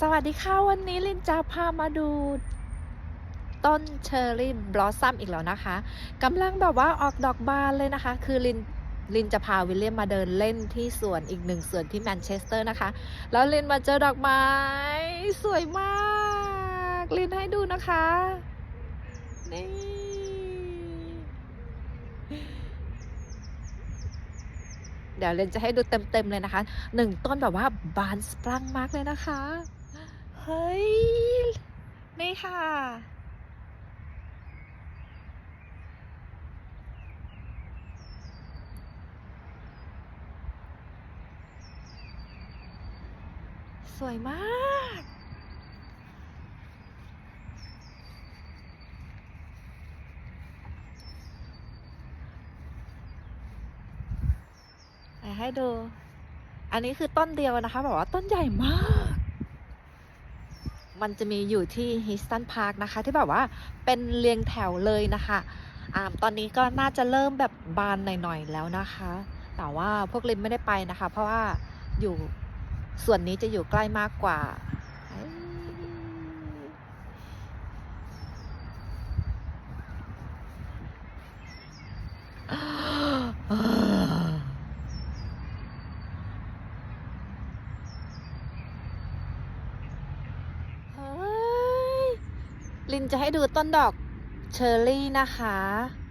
สวัสดีค่ะ วันนี้ลินจะพามาดู ต้นเชอร์รี่บลอสซัมอีกแล้วนะคะกำลังแบบว่าออกดอกบานเลยนะคะ คือลินลินจะพาวิลเลียมมาเดินเล่นที่สวนอีกหนึ่งสวนที่แมนเชสเตอร์นะคะ แล้วลินมาเจอดอกไม้สวยมาก ลินให้ดูนะคะ นี่เดี๋ยวเรนจะให้ดูเต็มๆเลยนะคะหนึ่งต้นแบบว่าบานสปรังมากเลยนะคะ เฮ้ย นี่ค่ะ สวยมากให้ดู อันนี้คือต้นเดียวนะคะแบบว่าต้นใหญ่มาก มันจะมีอยู่ที่ฮิสตันพาร์คนะคะ ที่แบบว่าเป็นเรียงแถวเลยนะคะอ่าตอนนี้ก็น่าจะเริ่มแบบบานหน่อยๆแล้วนะคะ แต่ว่าพวกลิมไม่ได้ไปนะคะ เพราะว่าอยู่ส่วนนี้จะอยู่ใกล้มากกว่าเอ้ยเฮ้ย ลินจะให้ดูต้นดอกเชอร์รี่นะคะ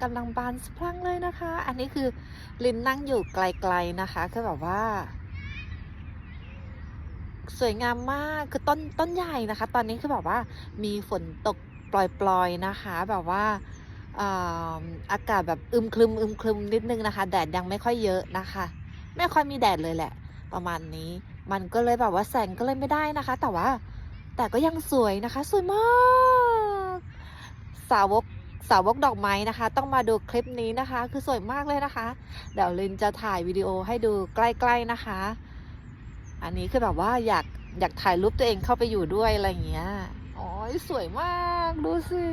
กำลังบานสะพรั่งเลยนะคะ อันนี้คือลินนั่งอยู่ไกลๆนะคะคือแบบว่า สวยงามมากคือต้นต้นใหญ่นะคะ ตอนนี้คือแบบว่ามีฝนตกปล่อยๆนะคะ แบบว่าอ่าอากาศแบบอึมครึมอึมครึมนิดนึงนะคะ แดดยังไม่ค่อยเยอะนะคะ ไม่ค่อยมีแดดเลยแหละ ประมาณนี้ มันก็เลยแบบว่าแสงก็เลยไม่ได้นะคะ แต่ว่าแต่ก็ยังสวยนะคะ สวยมาก สาวกสาวกดอกไม้นะคะ ต้องมาดูคลิปนี้นะคะ คือสวยมากเลยนะคะ เดี๋ยวลินจะถ่ายวิดีโอให้ดูใกล้ๆนะคะ อันนี้คือแบบว่าอยากอยากถ่ายรูปตัวเองเข้าไปอยู่ด้วยอะไรอย่างเงี้ยโอ้ยสวยมากดูสิ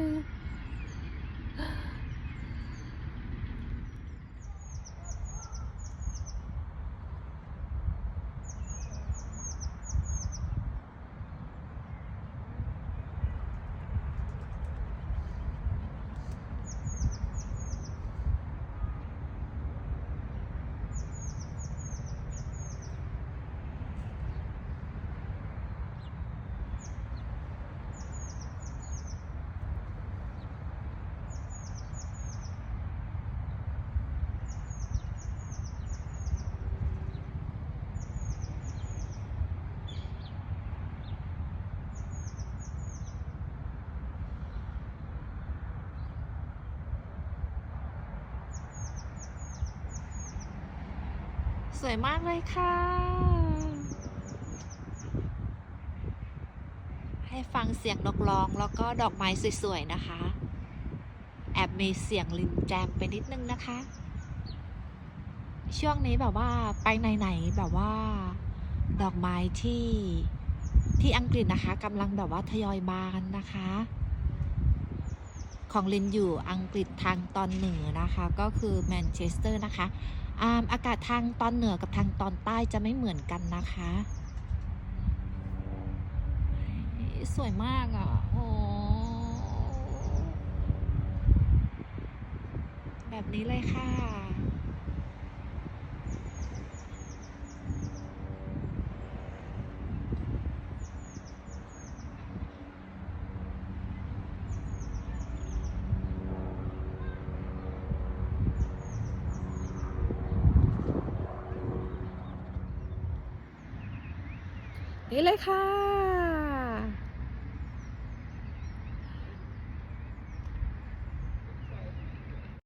สวยมากเลยค่ะ ให้ฟังเสียงนกร้องแล้วก็ดอกไม้สวยๆนะคะ แอบมีเสียงลินแจมไปนิดนึงนะคะ ช่วงนี้แบบว่าไปไหนๆแบบว่า ดอกไม้ที่ที่อังกฤษนะคะกำลังแบบว่าทยอยบานนะคะ ของลินอยู่อังกฤษทางตอนเหนือนะคะ ก็คือแมนเชสเตอร์นะคะ อากาศทางตอนเหนือกับทางตอนใต้จะไม่เหมือนกันนะคะ สวยมากอะ โอ้แบบนี้เลยค่ะ นี่เลยค่ะ